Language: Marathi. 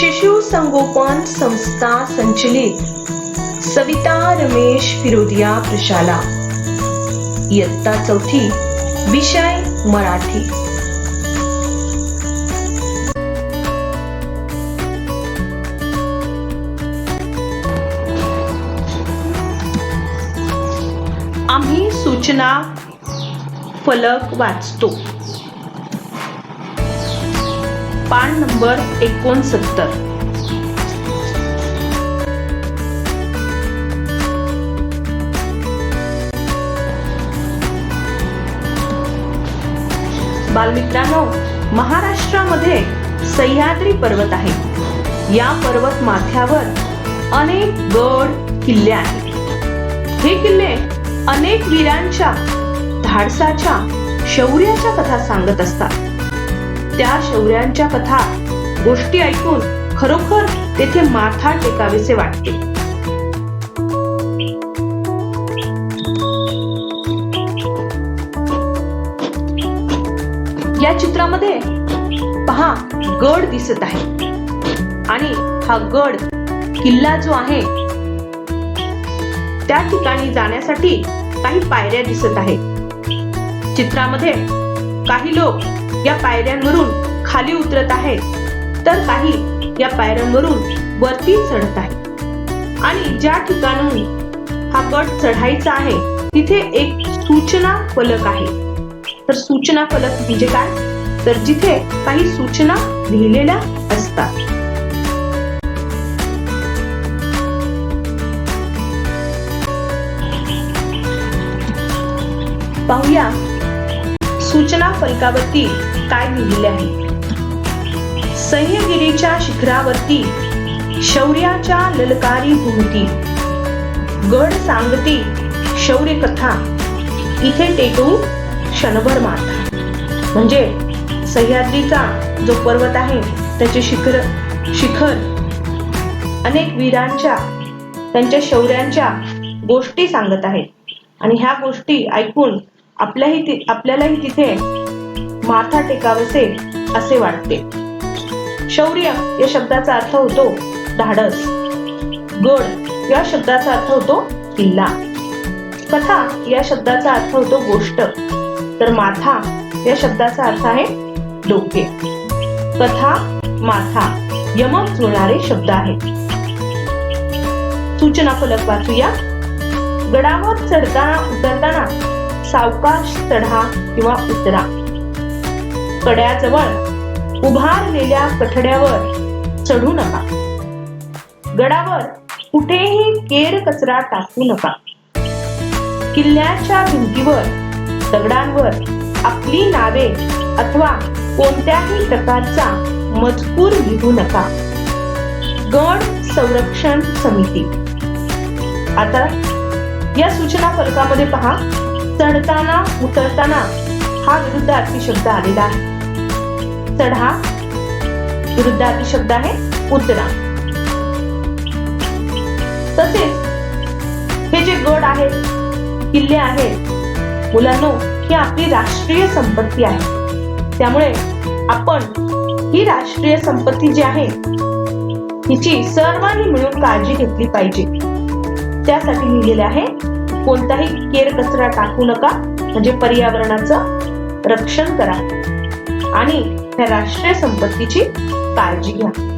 शिशु संगोपन संस्था संचलित. सविता रमेश फिरोदिया प्रशाला. इयत्ता चौथी विषय मराठी. आम्ही सूचना फलक वाचतो. पान नंबर एकोणसत्तर. बालमित्रांनो महाराष्ट्रामध्ये सह्याद्री पर्वत आहे. या पर्वत माथ्यावर अनेक गड किल्ले आहेत. हे किल्ले अनेक वीरांच्या धाडसाच्या शौर्याच्या कथा सांगत असतात. त्या शौर्यांच्या कथा गोष्टी ऐकून खरोखर तेथे माथा टेकावेसे वाटते. या चित्रामध्ये पहा गड दिसत आहे. आणि हा गड किल्ला जो आहे त्या ठिकाणी जाण्यासाठी काही पायऱ्या दिसत आहेत. चित्रामध्ये काही लोक या पायऱ्यांवरून खाली उतरत आहेत तर काही या पायऱ्यांवरून वरती चढत आहेत आणि ज्या ठिकाणून हा गड चढायचा आहे तिथे एक सूचना फलक आहे. तर सूचना फलक म्हणजे काय? तर जिथे काही सूचना लिहिलेल्या असतात. पाहूया सूचना फलकावरती काय लिहिलेले आहे? सह्यगिरीच्या शिखरावरती शौर्याच्या ललकारी भूमती. गड सांगती शौर्य कथा इथे टेकू क्षणभर माथा म्हणजे सह्याद्रीचा जो पर्वत आहे त्याचे शिखर शिखर. अनेक वीरांच्या त्यांच्या शौर्यांच्या गोष्टी सांगत आहेत. आणि ह्या गोष्टी ऐकून आपल्याही आपल्यालाही तिथे माथा टेकावसे असे वाटते. शौर्य या शब्दाचा अर्थ होतो धाडस. गड या शब्दाचा अर्थ होतो किल्ला. कथा या शब्दाचा अर्थ होतो गोष्ट. तर माथा या शब्दाचा अर्थ आहे डोके. कथा माथा यमक जुळणारे शब्द आहेत सूचना फलक वाचूया. गडावर चढताना उतरताना सावकाश चढा किंवा उतरा. कड्याजवळ उभारलेल्या कठड्यावर चढू नका. गडावर कुठेही केर कचरा टाकू नका. किल्ल्याच्या भिंतीवर दगडांवर आपली नावे अथवा कोणत्याही प्रकारचा मजकूर लिहू नका. गड संरक्षण समिती. आता या सूचना फलकामध्ये पहा. चढताना उतरताना हा विरुद्धार्थी शब्द आलेला आहे. चढा विरुद्धार्थी शब्द आहे उतरा. तसेच हे जे गड आहेत किल्ले आहेत मुलांनो ही आपली राष्ट्रीय संपत्ती आहे. त्यामुळे आपण ही राष्ट्रीय संपत्ती जी आहे हिची सर्वांनी मिळून काळजी घेतली पाहिजे. त्यासाठी लिहिलेले आहे कोणताही केर कचरा टाकू नका. म्हणजे पर्यावरणाचं रक्षण करा. आणि त्या राष्ट्रीय संपत्तीची काळजी घ्या.